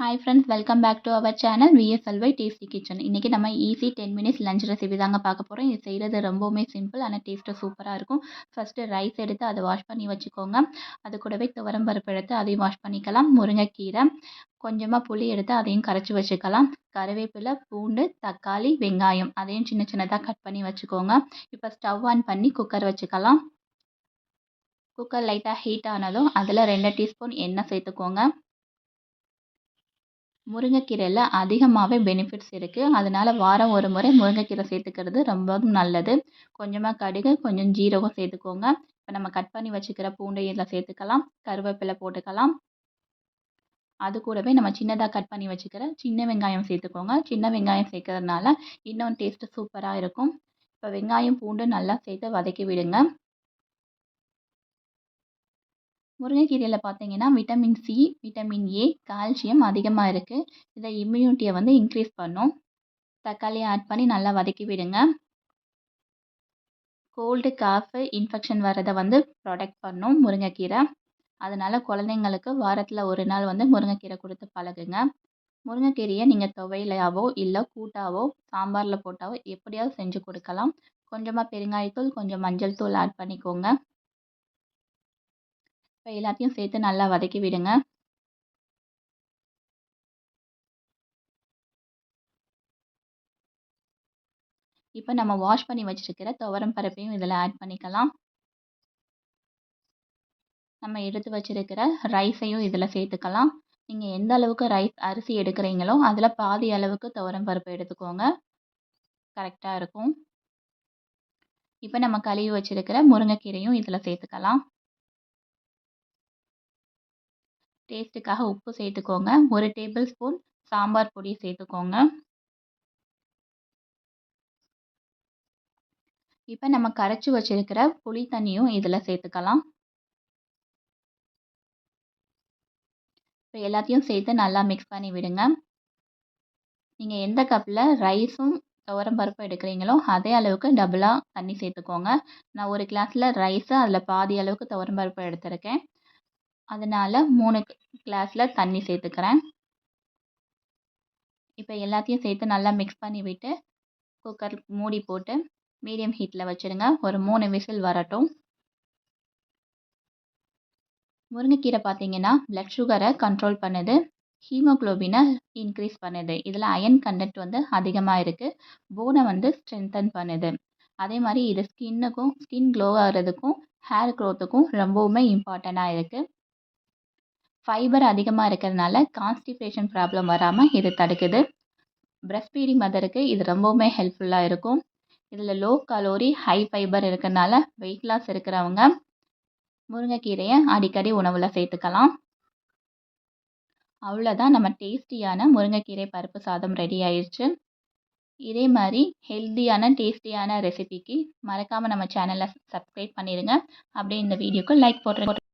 Hi friends welcome back to our channel விஎஸ்எல்வை tasty kitchen இன்றைக்கி நம்ம easy ten minutes lunch recipe தாங்க பார்க்க போகிறோம் இது செய்கிறது ரொம்பவுமே சிம்பிள் ஆனால் டேஸ்ட்டு சூப்பராக இருக்கும். ஃபஸ்ட்டு ரைஸ் எடுத்து அதை வாஷ் பண்ணி வச்சுக்கோங்க. அது கூடவே துவரம் பருப்பு எடுத்து அதையும் வாஷ் பண்ணிக்கலாம். முருங்கைக்கீரை கொஞ்சமாக புளி எடுத்து அதையும் கரைச்சி வச்சுக்கலாம். கருவேப்பிலை பூண்டு தக்காளி வெங்காயம் அதையும் சின்ன சின்னதாக கட் பண்ணி வச்சுக்கோங்க. இப்போ ஸ்டவ் ஆன் பண்ணி குக்கர் வச்சுக்கலாம். குக்கர் லைட்டாக ஹீட் ஆனதும் அதில் ரெண்டு டீஸ்பூன் எண்ணெய் சேர்த்துக்கோங்க. முருங்கைக்கீரையில் அதிகமாகவே பெனிஃபிட்ஸ் இருக்குது அதனால் வாரம் ஒரு முறை முருங்கைக்கீரை சேர்த்துக்கிறது ரொம்பவும் நல்லது. கொஞ்சமாக கடுகு கொஞ்சம் ஜீரகம் சேர்த்துக்கோங்க. இப்போ நம்ம கட் பண்ணி வச்சுக்கிற பூண்டை இதில் சேர்த்துக்கலாம். கருவேப்பிலை போட்டுக்கலாம். அது கூடவே நம்ம சின்னதாக கட் பண்ணி வச்சுக்கிற சின்ன வெங்காயம் சேர்த்துக்கோங்க. சின்ன வெங்காயம் சேர்க்கறதுனால இன்னும் டேஸ்ட்டு சூப்பராக இருக்கும். இப்போ வெங்காயம் பூண்டு நல்லா சேர்த்து வதக்கி விடுங்க. முருங்கைக்கீரையில் பார்த்தீங்கன்னா vitamin C vitamin A calcium அதிகமாக இருக்குது இதை இம்யூனிட்டியை வந்து இன்க்ரீஸ் பண்ணும். தக்காளியை ஆட் பண்ணி நல்லா வதக்கி விடுங்க. கோல்டு காஃபு இன்ஃபெக்ஷன் வர்றதை வந்து ப்ரொடெக்ட் பண்ணும் முருங்கைக்கீரை. அதனால் குழந்தைங்களுக்கு வாரத்தில் ஒரு நாள் வந்து முருங்கைக்கீரை கொடுத்து பழகுங்க. முருங்கைக்கீரையை நீங்கள் துவையிலையாவோ இல்லை கூட்டாவோ சாம்பாரில் போட்டாவோ எப்படியாவது செஞ்சு கொடுக்கலாம். கொஞ்சமாக பெருங்காயத்தூள் கொஞ்சம் மஞ்சள் தூள் ஆட் பண்ணிக்கோங்க. இப்போ எல்லாத்தையும் சேர்த்து நல்லா வதக்கி விடுங்க. இப்போ நம்ம வாஷ் பண்ணி வச்சுருக்கிற துவரம் பருப்பையும் இதில் ஆட் பண்ணிக்கலாம். நம்ம எடுத்து வச்சுருக்கிற ரைஸையும் இதில் சேர்த்துக்கலாம். நீங்கள் எந்த அளவுக்கு ரைஸ் அரிசி எடுக்கிறீங்களோ அதில் பாதி அளவுக்கு துவரம் பருப்பு எடுத்துக்கோங்க. கரெக்டாக இருக்கும். இப்போ நம்ம கழுவி வச்சுருக்கிற முருங்கைக்கீரையும் இதில் சேர்த்துக்கலாம். டேஸ்ட்டுக்காக உப்பு சேர்த்துக்கோங்க. ஒரு டேபிள் ஸ்பூன் சாம்பார் பொடி சேர்த்துக்கோங்க. இப்போ நம்ம கரைச்சி வச்சிருக்கிற புளி தண்ணியும் இதில் சேர்த்துக்கலாம். இப்போ எல்லாத்தையும் சேர்த்து நல்லா மிக்ஸ் பண்ணி விடுங்க. நீங்கள் எந்த கப்பில் ரைஸும் துவரம் பருப்பு எடுக்கிறீங்களோ அதே அளவுக்கு டபுளாக தண்ணி சேர்த்துக்கோங்க. நான் ஒரு கிளாஸில் ரைஸு அதில் பாதி அளவுக்கு துவரம் பருப்பு எடுத்திருக்கேன். அதனால் மூணு கிளாஸில் தண்ணி சேர்த்துக்கிறேன். இப்போ எல்லாத்தையும் சேர்த்து நல்லா மிக்ஸ் பண்ணி விட்டு குக்கர் மூடி போட்டு மீடியம் ஹீட்டில் வச்சுருங்க. ஒரு மூணு விசில் வரட்டும். முருங்கைக்கீரை பார்த்தீங்கன்னா ப்ளட் சுகரை கண்ட்ரோல் பண்ணுது. ஹீமோக்ளோபினை இன்க்ரீஸ் பண்ணுது. இதில் அயன் கண்டென்ட் வந்து அதிகமாக இருக்குது போனை வந்து ஸ்ட்ரென்தன் பண்ணுது. அதே மாதிரி இது ஸ்கின்னுக்கும் ஸ்கின் க்ளோ ஆகிறதுக்கும் ஹேர் க்ரோத்துக்கும் ரொம்பவுமே இம்பார்ட்டண்ட்டாக இருக்குது ஃபைபர் அதிகமாக இருக்கிறதுனால கான்ஸ்டிபேஷன் ப்ராப்ளம் வராமல் இது தடுக்குது. ப்ரெஸ்ட் ஃபீடிங் மதருக்கு இது ரொம்பவுமே ஹெல்ப்ஃபுல்லாக இருக்கும். இதில் லோ கலோரி ஹை ஃபைபர் இருக்கிறனால வெயிட் லாஸ் இருக்கிறவங்க முருங்கைக்கீரையை அடிக்கடி உணவில் சேர்த்துக்கலாம். அவ்வளோதான் நம்ம டேஸ்டியான முருங்கைக்கீரை பருப்பு சாதம் ரெடி ஆயிடுச்சு இதே மாதிரி ஹெல்த்தியான டேஸ்டியான ரெசிபிக்கு மறக்காமல் நம்ம சேனலை சப்ஸ்கிரைப் பண்ணிடுங்க அப்படியே இந்த வீடியோக்கு லைக் போடுற